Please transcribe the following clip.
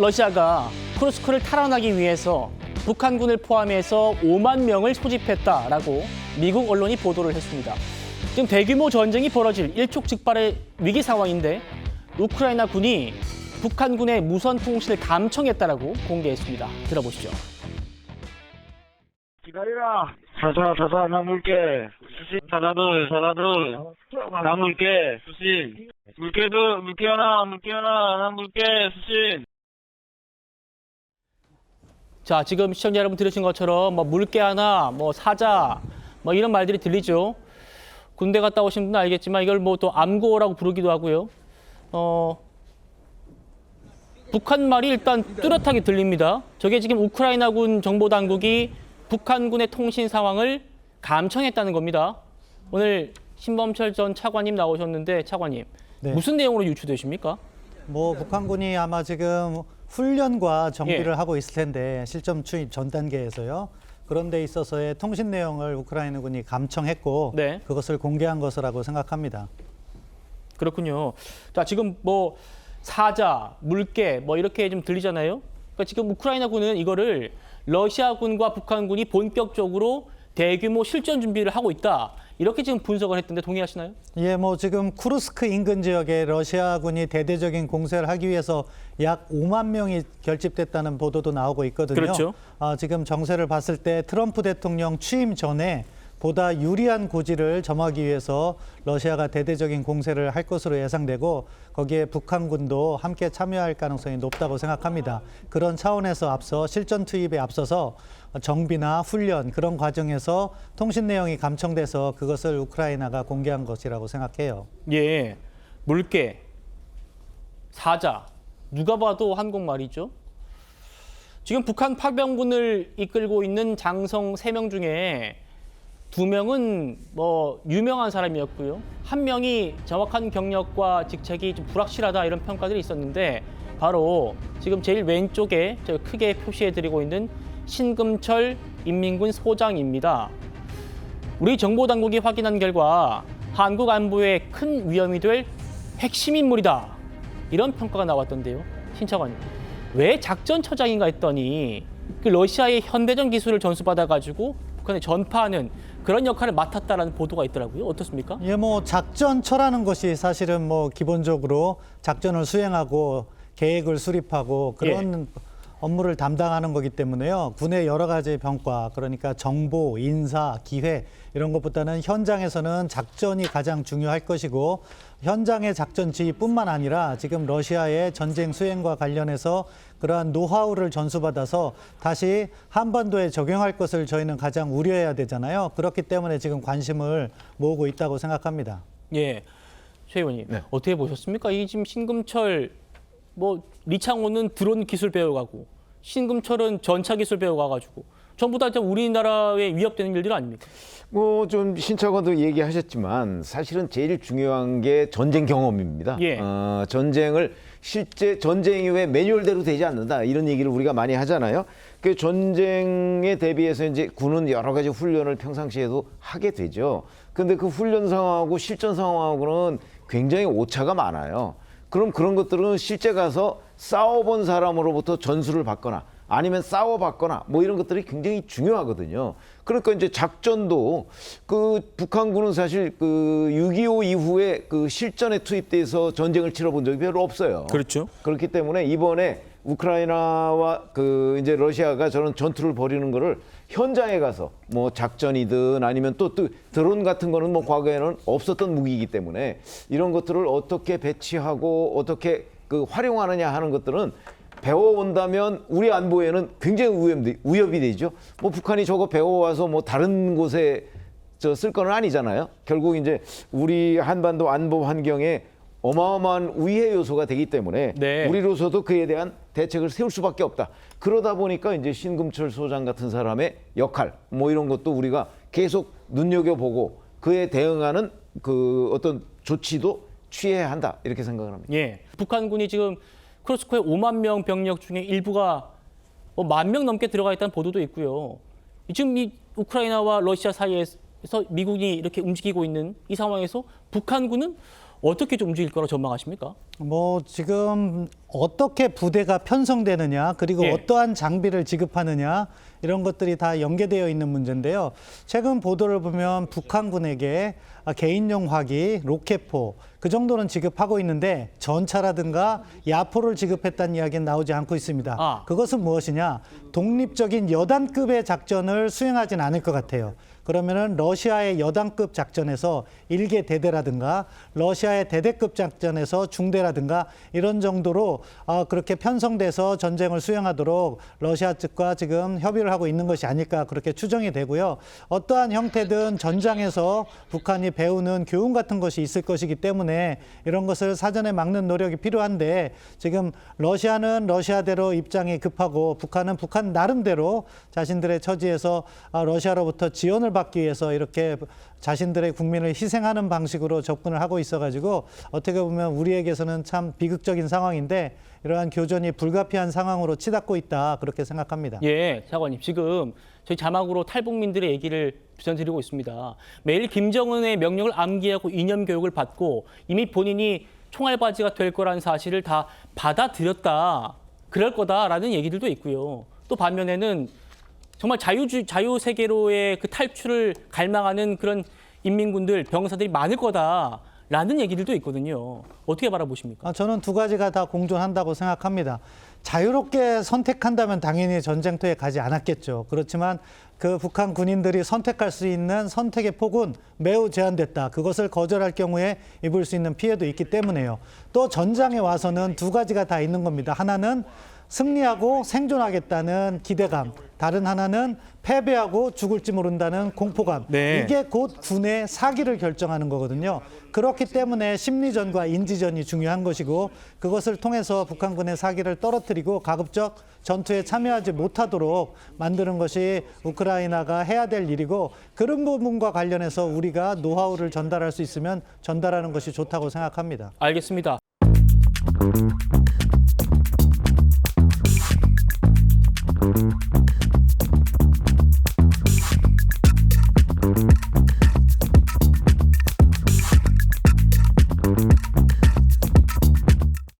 러시아가 쿠르스크를 탈환하기 위해서 북한군을 포함해서 5만 명을 소집했다라고 미국 언론이 보도를 했습니다. 지금 대규모 전쟁이 벌어질 일촉즉발의 위기 상황인데 우크라이나 군이 북한군의 무선 통신을 감청했다라고 공개했습니다. 들어보시죠. 기다리라. 사사, 나 물게. 수신, 사사들. 나 물게, 수신. 물게도, 물게 하나, 물게 하나, 나 물게, 수신. 자, 지금 시청자 여러분 들으신 것처럼 뭐 물개 하나, 뭐 사자, 뭐 이런 말들이 들리죠. 군대 갔다 오신 분은 알겠지만 이걸 뭐 또 암고라고 부르기도 하고요. 어, 북한 말이 일단 뚜렷하게 들립니다. 저게 지금 우크라이나군 정보 당국이 북한군의 통신 상황을 감청했다는 겁니다. 오늘 신범철 전 차관님 나오셨는데 차관님 네. 무슨 내용으로 유추되십니까? 뭐 북한군이 아마 지금 훈련과 정비를 예. 하고 있을 텐데 실전 투입 전 단계에서요. 그런 데 있어서의 통신 내용을 우크라이나군이 감청했고 네. 그것을 공개한 것이라고 생각합니다. 그렇군요. 자, 지금 뭐 사자, 물개 뭐 이렇게 좀 들리잖아요. 그러니까 지금 우크라이나군은 이거를 러시아군과 북한군이 본격적으로 대규모 실전 준비를 하고 있다. 이렇게 지금 분석을 했던데 동의하시나요? 예, 뭐 지금 쿠르스크 인근 지역에 러시아군이 대대적인 공세를 하기 위해서 약 5만 명이 결집됐다는 보도도 나오고 있거든요. 그렇죠. 아, 지금 정세를 봤을 때 트럼프 대통령 취임 전에 보다 유리한 고지를 점하기 위해서 러시아가 대대적인 공세를 할 것으로 예상되고 거기에 북한군도 함께 참여할 가능성이 높다고 생각합니다. 그런 차원에서 앞서 실전 투입에 앞서서 정비나 훈련 그런 과정에서 통신 내용이 감청돼서 그것을 우크라이나가 공개한 것이라고 생각해요. 예. 물개, 사자. 누가 봐도 한국말이죠. 지금 북한 파병군을 이끌고 있는 장성 세 명 중에 두 명은 뭐 유명한 사람이었고요. 한 명이 정확한 경력과 직책이 좀 불확실하다 이런 평가들이 있었는데 바로 지금 제일 왼쪽에 저 크게 표시해 드리고 있는 신금철 인민군 소장입니다. 우리 정보 당국이 확인한 결과 한국 안보에 큰 위험이 될 핵심 인물이다. 이런 평가가 나왔던데요. 신차관님. 왜 작전처장인가 했더니 그 러시아의 현대전 기술을 전수받아 가지고 북한에 전파하는 그런 역할을 맡았다라는 보도가 있더라고요. 어떻습니까? 예, 뭐 작전처라는 것이 사실은 뭐 기본적으로 작전을 수행하고 계획을 수립하고 그런 업무를 담당하는 거기 때문에요. 군의 여러 가지 병과 그러니까 정보, 인사, 기회 이런 것보다는 현장에서는 작전이 가장 중요할 것이고 현장의 작전 지휘뿐만 아니라 지금 러시아의 전쟁 수행과 관련해서 그러한 노하우를 전수받아서 다시 한반도에 적용할 것을 저희는 가장 우려해야 되잖아요. 그렇기 때문에 지금 관심을 모으고 있다고 생각합니다. 예. 최 의원님. 네. 어떻게 보셨습니까? 이 지금 신금철 뭐 리창호는 드론 기술 배워가고 신금철은 전차 기술 배워가가지고 전부 다 우리나라에 위협되는 일들 아닙니까? 뭐 좀 신차관도 얘기하셨지만 사실은 제일 중요한 게 전쟁 경험입니다. 예. 어, 전쟁을 실제 전쟁 이후에 매뉴얼대로 되지 않는다 이런 얘기를 우리가 많이 하잖아요. 그 전쟁에 대비해서 이제 군은 여러 가지 훈련을 평상시에도 하게 되죠. 근데 그 훈련 상황하고 실전 상황하고는 굉장히 오차가 많아요. 그럼 그런 것들은 실제 가서 싸워본 사람으로부터 전수를 받거나 아니면 싸워봤거나 뭐 이런 것들이 굉장히 중요하거든요. 그러니까 이제 작전도 그 북한군은 사실 그 6.25 이후에 그 실전에 투입돼서 전쟁을 치러본 적이 별로 없어요. 그렇죠. 그렇기 때문에 이번에 우크라이나와 그 이제 러시아가 저런 전투를 벌이는 거를 현장에 가서 뭐 작전이든 아니면 또, 또 드론 같은 거는 뭐 과거에는 없었던 무기이기 때문에 이런 것들을 어떻게 배치하고 어떻게 그 활용하느냐 하는 것들은 배워온다면 우리 안보에는 굉장히 위험, 위협이 되죠. 뭐 북한이 저거 배워와서 뭐 다른 곳에 저 쓸 거는 아니잖아요. 결국 이제 우리 한반도 안보 환경에 어마어마한 위해 요소가 되기 때문에 네. 우리로서도 그에 대한 대책을 세울 수밖에 없다. 그러다 보니까 이제 신금철 소장 같은 사람의 역할 뭐 이런 것도 우리가 계속 눈여겨보고 그에 대응하는 그 어떤 조치도 취해야 한다 이렇게 생각을 합니다. 예. 북한군이 지금 크로스코에 5만 명 병력 중에 일부가 뭐 만명 넘게 들어가 있다는 보도도 있고요. 지금 이 우크라이나와 러시아 사이에서 미국이 이렇게 움직이고 있는 이 상황에서 북한군은 어떻게 좀 움직일 거라 전망하십니까? 뭐 지금 어떻게 부대가 편성되느냐 그리고 예. 어떠한 장비를 지급하느냐 이런 것들이 다 연계되어 있는 문제인데요. 최근 보도를 보면 북한군에게 아, 개인용 화기, 로켓포 그 정도는 지급하고 있는데 전차라든가 야포를 지급했다는 이야기는 나오지 않고 있습니다. 아. 그것은 무엇이냐? 독립적인 여단급의 작전을 수행하진 않을 것 같아요. 그러면은 러시아의 여단급 작전에서 일개 대대라든가 러시아의 대대급 작전에서 중대라든가 이런 정도로 어, 그렇게 편성돼서 전쟁을 수행하도록 러시아 측과 지금 협의를 하고 있는 것이 아닐까 그렇게 추정이 되고요. 어떠한 형태든 전장에서 북한이 배우는 교훈 같은 것이 있을 것이기 때문에 이런 것을 사전에 막는 노력이 필요한데 지금 러시아는 러시아대로 입장이 급하고 북한은 북한 나름대로 자신들의 처지에서 아, 러시아로부터 지원을 받기 위해서 이렇게 자신들의 국민을 희생하는 방식으로 접근을 하고 있어가지고 어떻게 보면 우리에게서는 참 비극적인 상황인데 이러한 교전이 불가피한 상황으로 치닫고 있다 그렇게 생각합니다. 예, 사관님 지금 저희 자막으로 탈북민들의 얘기를 전해드리고 있습니다. 매일 김정은의 명령을 암기하고 이념 교육을 받고 이미 본인이 총알바지가 될 거라는 사실을 다 받아들였다. 그럴 거다라는 얘기들도 있고요. 또 반면에는 정말 자유주 자유 세계로의 그 탈출을 갈망하는 그런 인민군들 병사들이 많을 거다 라는 얘기들도 있거든요. 어떻게 바라보십니까? 아, 저는 두 가지가 다 공존한다고 생각합니다. 자유롭게 선택한다면 당연히 전쟁터에 가지 않았겠죠. 그렇지만 그 북한 군인들이 선택할 수 있는 선택의 폭은 매우 제한됐다. 그것을 거절할 경우에 입을 수 있는 피해도 있기 때문에요. 또 전장에 와서는 두 가지가 다 있는 겁니다. 하나는 승리하고 생존하겠다는 기대감, 다른 하나는 패배하고 죽을지 모른다는 공포감. 네. 이게 곧 군의 사기를 결정하는 거거든요. 그렇기 때문에 심리전과 인지전이 중요한 것이고 그것을 통해서 북한군의 사기를 떨어뜨리고 가급적 전투에 참여하지 못하도록 만드는 것이 우크라이나가 해야 될 일이고 그런 부분과 관련해서 우리가 노하우를 전달할 수 있으면 전달하는 것이 좋다고 생각합니다. 알겠습니다.